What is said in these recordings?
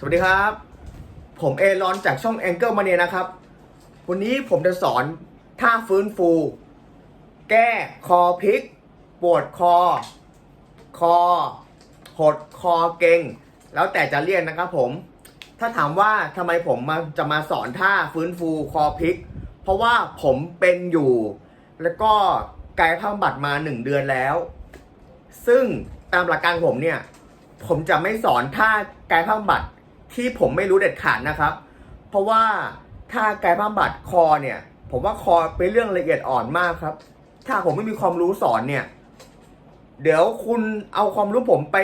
สวัสดีครับ ผมเอรอนจากช่อง Angle Mania นะครับ วันนี้ผมจะสอนท่าฟื้นฟู แก้คอพลิก ปวดคอ คอ หดคอเก่งแล้วแต่จะเรียกนะครับผม ถ้าถามว่าทำไมผมมาจะมาสอนท่าฟื้นฟูคอพลิก เพราะว่าผมเป็นอยู่ แล้วก็กายภาพบำบัดมาหนึ่งเดือนแล้ว ซึ่งตามหลักการผมเนี่ย ผมจะไม่สอนท่ากายภาพบำบัด ที่ผมไม่รู้เด็ดขาดนะครับ เพราะว่าท่ากายภาพบำบัดคอเนี่ย ผมว่าคอเป็นเรื่องละเอียดอ่อนมากครับ ถ้าผมไม่มีความรู้สอนเนี่ย เดี๋ยวคุณเอาความรู้ผมไป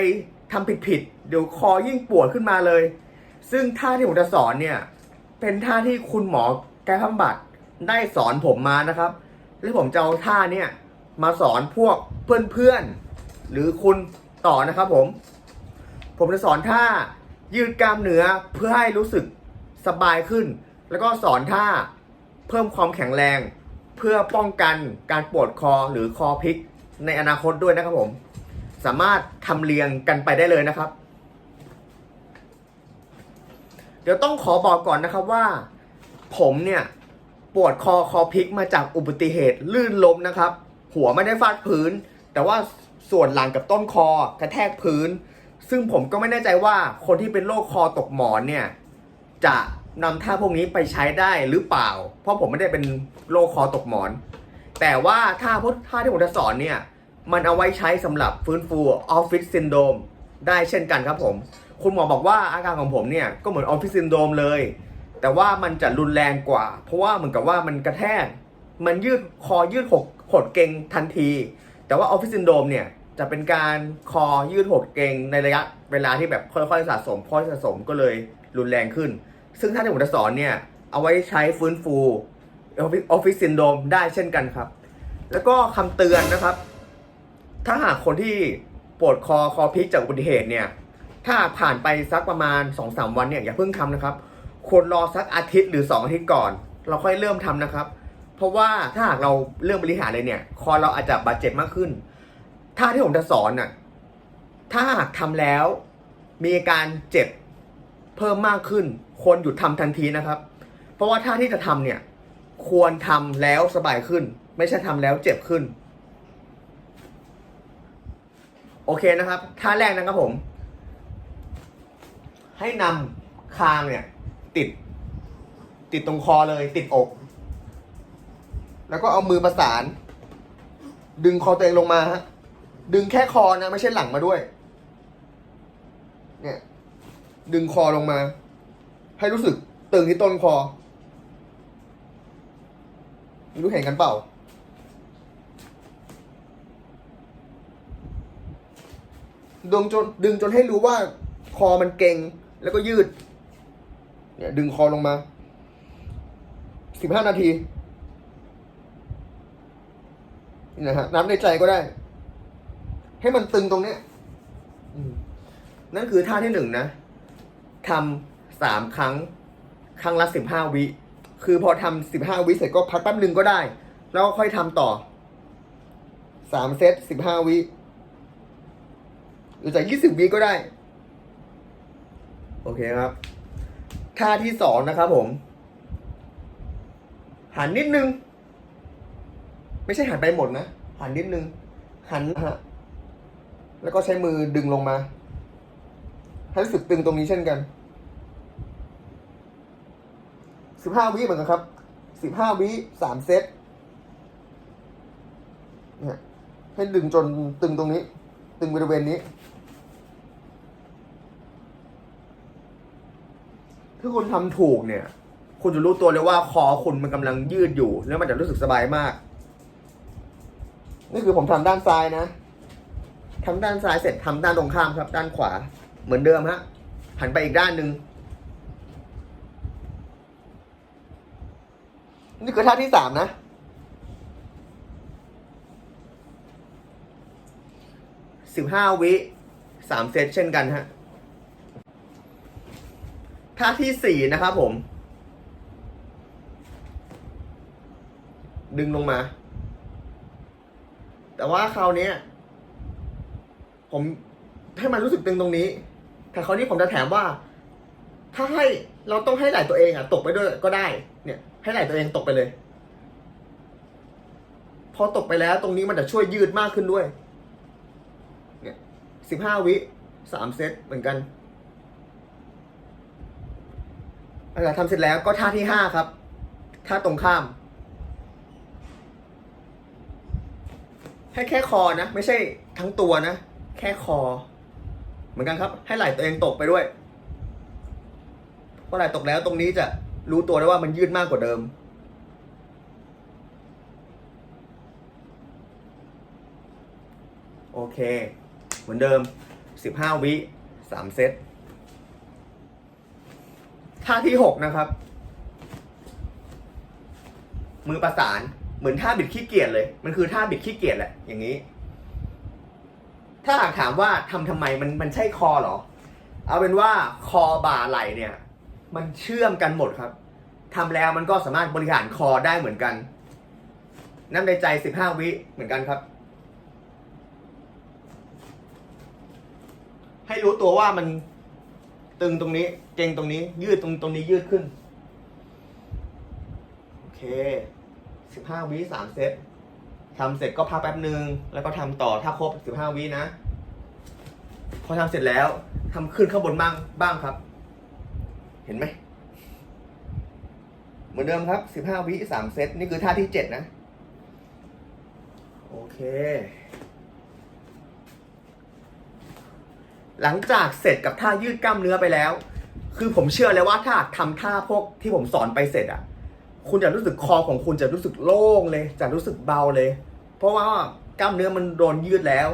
ทำผิดๆเดี๋ยวคอยิ่งปวดขึ้นมาเลย ซึ่งท่าที่ผมจะสอนเนี่ย เป็นท่าที่คุณหมอกายภาพบำบัดได้สอนผมมานะครับ และผมจะเอาท่าเนี่ยมาสอนพวกเพื่อนๆหรือคุณต่อนะครับผม ผมจะสอนท่า ยืดกล้ามเนื้อเพื่อให้รู้สึกสบายขึ้น แล้วก็สอนท่าเพิ่มความแข็งแรง เพื่อป้องกันการปวดคอหรือคอพลิก ในอนาคตด้วยนะครับผม สามารถทำเรียงกันไปได้เลยนะครับ เดี๋ยวต้องขอบอกก่อนนะครับว่า ผมเนี่ยปวดคอคอพลิกมาจากอุบัติเหตุลื่นล้มนะครับ หัวไม่ได้ฟาดพื้น แต่ว่าส่วนหลังกับต้นคอกระแทกพื้น ซึ่งผมก็ไม่แน่ใจว่าคนที่เป็นโรคคอตกหมอนเนี่ยจะนำท่าพวกนี้ไปใช้ได้หรือเปล่า เพราะผมไม่ได้เป็นโรคคอตกหมอน แต่ว่าท่าพวกท่าที่ผมจะสอนเนี่ยมันเอาไว้ใช้สำหรับฟื้นฟูออฟฟิศซินโดมได้เช่นกันครับผม คุณหมอบอกว่าอาการของผมเนี่ยก็เหมือนออฟฟิศซินโดมเลย แต่ว่ามันจะรุนแรงกว่า เพราะว่าเหมือนกับว่ามันกระแทก มันยืดคอยืดหดหดเกงทันที แต่ว่าออฟฟิศซินโดมเนี่ย จะเป็นการคอยืดหดเกร็งในระยะเวลาที่แบบค่อยๆสะสมค่อยๆสะสมก็เลยรุนแรงขึ้น ซึ่งถ้าที่ผมจะสอนเนี่ยเอาไว้ใช้ฟื้นฟูออฟฟิศซินโดมได้เช่นกันครับ แล้วก็คำเตือนนะครับ ถ้าหากคนที่ปวดคอคอพิกจากอุบัติเหตุเนี่ยถ้าผ่านไปสักประมาณ2อสวันเนี่ยอย่าเพิ่งทำนะครับควรรอสักอาทิตย์หรือ 2 อาทิตย์ก่อน เราค่อยเริ่มทำนะครับ เพราะว่าถ้าหากเราเริ่มบริหารเลยเนี่ย คอเราอาจจะบาดเจ็บมากขึ้น ท่าที่ผมจะสอนน่ะ ถ้าหากทำแล้ว มีอาการเจ็บเพิ่มมากขึ้น ควรหยุดทำทันทีนะครับ เพราะว่าท่าที่จะทำเนี่ย ควรทำแล้วสบายขึ้น ไม่ใช่ทำแล้วเจ็บขึ้น โอเคนะครับ ท่าแรกนะครับผม ให้นำคางเนี่ย ติด ติดตรงคอเลย ติดอก แล้วก็เอามือประสาน ดึงคอตัวเองลงมาฮะ ดึงแค่คอนะ ไม่ใช่หลังมาด้วย เนี่ย ดึงคอลงมา ให้รู้สึกตึงที่ต้นคอรู้เห็นกันเปล่า ดึงจนดึงจนให้รู้ว่าคอมันเก่ง แล้วก็ยืด เนี่ย ดึงคอลงมาสิบห้านาที นี่นะฮะนับในใจก็ได้ ให้มันตึงตรงเนี้ยอืมนั่นคือท่าที่หนึ่งนะทำสามครั้ง ครั้งละสิบห้าวิ คือพอทำสิบห้าวิเสร็จก็พักแป๊บหนึ่งก็ได้ แล้วก็ค่อยทำต่อสามเซตสิบห้าวิหรือจากยี่สิบวิก็ได้ โอเคครับ ท่าที่สองนะครับผม หันนิดนึง ไม่ใช่หันไปหมดนะ หันนิดนึง หันฮะ แล้วก็ใช้มือดึงลงมา ให้รู้สึกตึงตรงนี้เช่นกันสิบห้าวิเหมือนกันครับสิบห้าวิสามเซตเนี่ยให้ดึงจนตึงตรงนี้ ตึงบริเวณนี้ ถ้าคุณทำถูกเนี่ย คุณจะรู้ตัวเลยว่าคอคุณมันกำลังยืดอยู่ แล้วมันจะรู้สึกสบายมาก นี่คือผมทำด้านซ้ายนะ ทำด้านซ้ายเสร็จทำด้านตรงข้ามครับ ด้านขวา เหมือนเดิมฮะหันไปอีกด้านหนึ่งนี่คือท่าที่สามนะ สิบห้าวิสามเซตเช่นกันฮะ ท่าที่สี่นะครับผม ดึงลงมา แต่ว่าคราวนี้ ผมให้มันรู้สึกตึงตรงนี้ แต่คราวนี้ผมจะแถมว่า ถ้าให้เราต้องให้ไหล่ตัวเองอะตกไปด้วยก็ได้ เนี่ย ให้ไหล่ตัวเองตกไปเลย พอตกไปแล้ว ตรงนี้มันจะช่วยยืดมากขึ้นด้วย เนี่ยสิบห้าวิสามเซตเหมือนกันหลังจากทำเสร็จแล้วก็ท่าที่ห้าครับ ท่าตรงข้าม ให้แค่คอนะ ไม่ใช่ทั้งตัวนะ แค่คอ เหมือนกันครับ ให้ไหล่ตัวเองตกไปด้วยพอไหล่ตกแล้วตรงนี้จะรู้ตัวได้ว่ามันยืดมากกว่าเดิม โอเค เหมือนเดิม 15 วิ 3 เซตท่าที่ 6 นะครับ มือประสานเหมือนท่าบิดขี้เกียจเลย มันคือท่าบิดขี้เกียจแหละ อย่างนี้ ถ้าหากถามว่าทำทำไมมันมันใช่คอเหรอ เอาเป็นว่าคอบ่าไหล่เนี่ย มันเชื่อมกันหมดครับทำแล้วมันก็สามารถบริหารคอได้เหมือนกันนั่นในใจ15วิเหมือนกันครับ ให้รู้ตัวว่ามันตึงตรงนี้เกร็งตรงนี้ ยืดตรงตรงนี้ยืดขึ้น โอเค15วิ3เซต ทำเสร็จก็พักแป๊บหนึ่งแล้วก็ทำต่อถ้าครบ15วินะ พอทำเสร็จแล้วทำขึ้นข้างบนบ้างบ้างครับ เห็นไหมเหมือนเดิมครับ15วิ3เซตนี่คือท่าที่7นะ โอเค หลังจากเสร็จกับท่ายืดกล้ามเนื้อไปแล้ว คือผมเชื่อเลยว่าถ้าทำท่าพวกที่ผมสอนไปเสร็จอะ คุณจะรู้สึกคอของคุณจะรู้สึกโล่งเลย จะรู้สึกเบาเลย เพราะว่ากล้ามเนื้อมันโดนยืดแล้ว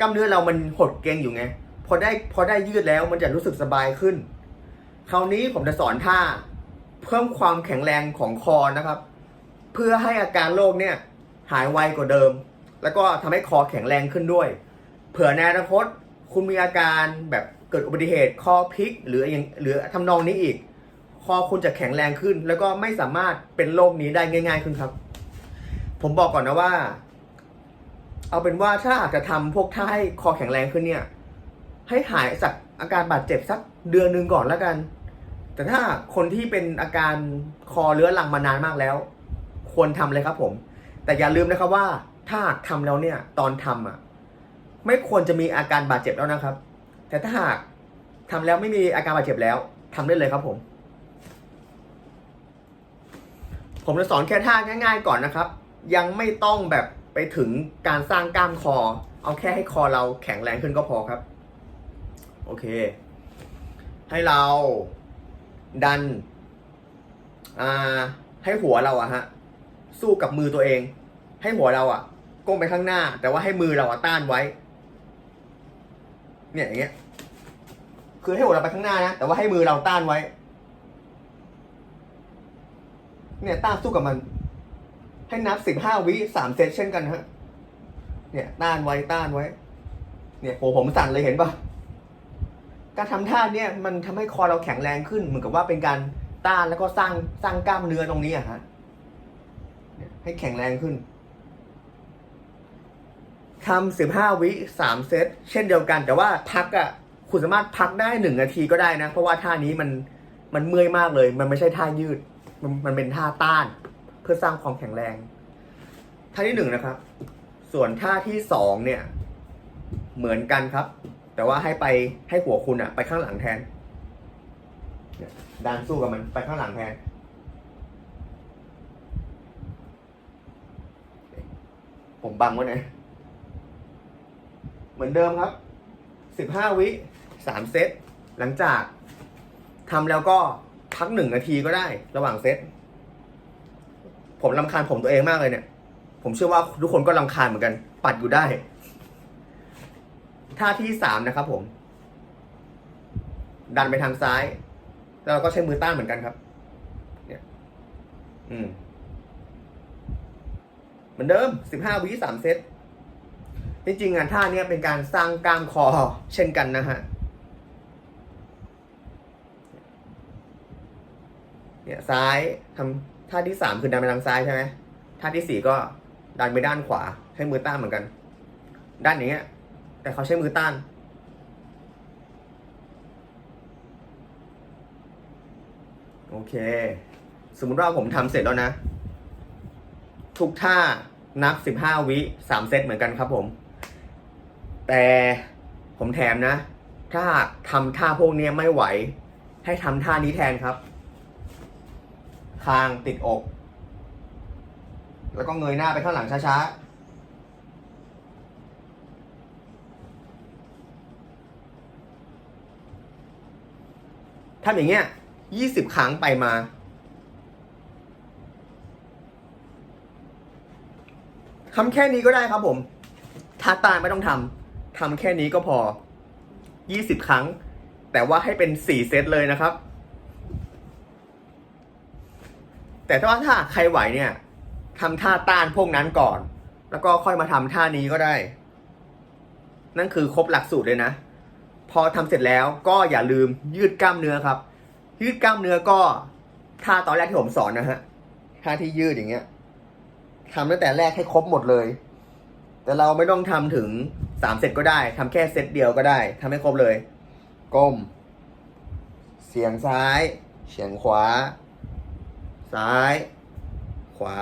กล้ามเนื้อเรามันหดเกร็งอยู่ไง พอได้พอได้ยืดแล้วมันจะรู้สึกสบายขึ้น คราวนี้ผมจะสอนท่าเพิ่มความแข็งแรงของคอนะครับ เพื่อให้อาการโรคเนี่ยหายไวกว่าเดิม แล้วก็ทำให้คอแข็งแรงขึ้นด้วย เผื่อในอนาคตคุณมีอาการแบบเกิดอุบัติเหตุคอพลิกหรืออย่างหรือทำนองนี้อีก คอคุณจะแข็งแรงขึ้น แล้วก็ไม่สามารถเป็นโรคนี้ได้ง่าย ๆ ขึ้นครับ ผมบอกก่อนนะว่า เอาเป็นว่าถ้าหากจะทำพวกท่าให้คอแข็งแรงขึ้นเนี่ย ให้หายจากอาการบาดเจ็บสักเดือนหนึ่งก่อนแล้วกัน แต่ถ้าคนที่เป็นอาการคอเรื้อรังมานานมากแล้ว ควรทำเลยครับ ผม แต่อย่าลืมนะครับว่าถ้าหากทำแล้วเนี่ย ตอนทำอะ ไม่ควรจะมีอาการบาดเจ็บแล้วนะครับ แต่ถ้าหากทำแล้วไม่มีอาการบาดเจ็บแล้วทำได้เลยครับผม ผมจะสอนแค่ท่าง่าย ๆ ก่อนนะครับ ยังไม่ต้องแบบไปถึงการสร้างกล้ามคอ เอาแค่ให้คอเราแข็งแรงขึ้นก็พอครับ โอเค ให้เราดันอ่าให้หัวเราอะฮะ สู้กับมือตัวเอง ให้หัวเราอะก้มไปข้างหน้า แต่ว่าให้มือเราอะต้านไว้ เนี่ยอย่างเงี้ย คือให้หัวเราไปข้างหน้านะแต่ว่าให้มือเราต้านไว้ เนี่ยต้านสู้กับมัน ให้นับสิบห้าวิสามเซตเช่นกันฮะ เนี่ยต้านไว้ต้านไว้ เนี่ยโหผมสั่นเลยเห็นปะการทำท่าเนี่ยมันทำให้คอเราแข็งแรงขึ้น เหมือนกับว่าเป็นการต้านแล้วก็สร้างสร้างกล้ามเนื้อตรงนี้อะฮะให้แข็งแรงขึ้นทำสิบห้าวิสามเซตเช่นเดียวกัน แต่ว่าพักอะคุณสามารถพักได้หนึ่งนาทีก็ได้นะ เพราะว่าท่านี้มันมันเมื่อยมากเลย มันไม่ใช่ท่ายืด มันมันเป็นท่าต้าน เพื่อสร้างความแข็งแรง ท่าที่หนึ่งนะครับ ส่วนท่าที่สองเนี่ย เหมือนกันครับ แต่ว่าให้ไปให้หัวคุณอะไปข้างหลังแทนดันสู้กับมันไปข้างหลังแทนผมบังไว้น่อยเหมือนเดิมครับสิบห้าวิสามเซต หลังจากทำแล้วก็ พักหนึ่งนาทีก็ได้ ระหว่างเซตผมลำคาญผมตัวเองมากเลยเนี่ย ผมเชื่อว่าทุกคนก็ลำคาญเหมือนกัน ปัดอยู่ได้ ท่าที่สามนะครับผม ดันไปทางซ้าย แล้วเราก็ใช้มือต้านเหมือนกันครับ เนี่ย อืมเหมือนเดิมสิบห้าวิสามเซตจริงๆงานท่าเนี้ยเป็นการสร้างกล้ามคอเช่นกันนะฮะ เนี่ยซ้ายทำท่าที่สามคือดันไปทางซ้ายใช่ไหมท่าที่สี่ก็ดันไปด้านขวาใช้มือต้านเหมือนกัน ด้านอย่างเงี้ย แต่เขาใช้มือต้าน โอเค สมมุติว่าผมทำเสร็จแล้วนะ ทุกท่านับสิบห้าวิสามเซตเหมือนกันครับผม แต่ผมแถมนะ ถ้าทำท่าพวกนี้ไม่ไหว ให้ทำท่านี้แทนครับ คางติดอก แล้วก็เงยหน้าไปข้างหลังช้าๆทำอย่างเงี้ยยี่สิบครั้งไปมา ทำแค่นี้ก็ได้ครับผมท่าตายไม่ต้องทำ ทำแค่นี้ก็พอ20ครั้ง แต่ว่าให้เป็น4เซตเลยนะครับ แต่ถ้าว่าถ้าใครไหวเนี่ยทำท่าต้านพวกนั้นก่อน แล้วก็ค่อยมาทำท่านี้ก็ได้ นั่นคือครบหลักสูตรเลยนะ พอทำเสร็จแล้วก็อย่าลืมยืดกล้ามเนื้อครับ ยืดกล้ามเนื้อก็ท่าตอนแรกที่ผมสอนนะฮะท่าที่ยืดอย่างเงี้ยทำตั้งแต่แรกให้ครบหมดเลย แต่เราไม่ต้องทำถึงสามเซตก็ได้ทำแค่เซตเดียวก็ได้ทำให้ครบเลย ก้ม เสียงซ้าย เสียงขวา ซ้าย ขวา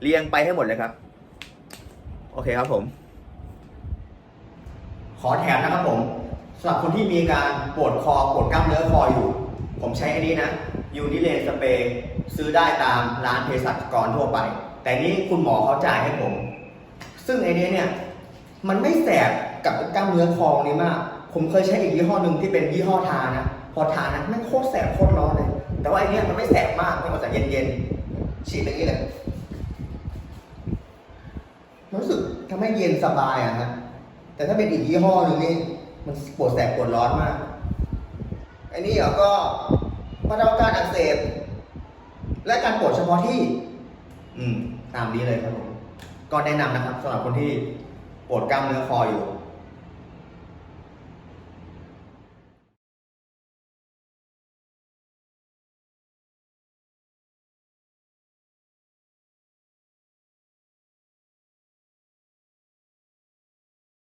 เรียงไปให้หมดเลยครับ โอเคครับผม ขอแถมนะครับผมสำหรับคนที่มีการปวดคอปวดกล้ามเนื้อคออยู่ ผมใช้อันนี้นะยูนิเลนสเปรย์ซื้อได้ตามร้านเภสัชกรทั่วไป แต่นี้คุณหมอเขาจ่ายให้ผม ซึ่งไอ้นี้เนี่ยมันไม่แสบกับกล้ามเนื้อคอนี้มาก ผมเคยใช้อีกยี่ห้อหนึ่งที่เป็นยี่ห้อทานะ พอทานะไม่โคตรแสบโคตรร้อนเลย แต่ว่าไอ้นี้ยมันไม่แสบมากมันออกจากเย็นๆฉีดอย่างนี้เลยรู้สึกทำให้เย็นสบายอะฮะแต่ถ้าเป็นอีกยี่ห้อหนึ่งนี่มันปวดแสบปวดร้อนมากอันนี้เรอก็บรรเทาการอักเสบ และการปวดเฉพาะที่ อืม ตามนี้เลยครับผมก็แนะนำนะครับสำหรับคนที่ปวดกล้ามเนื้อคออยู่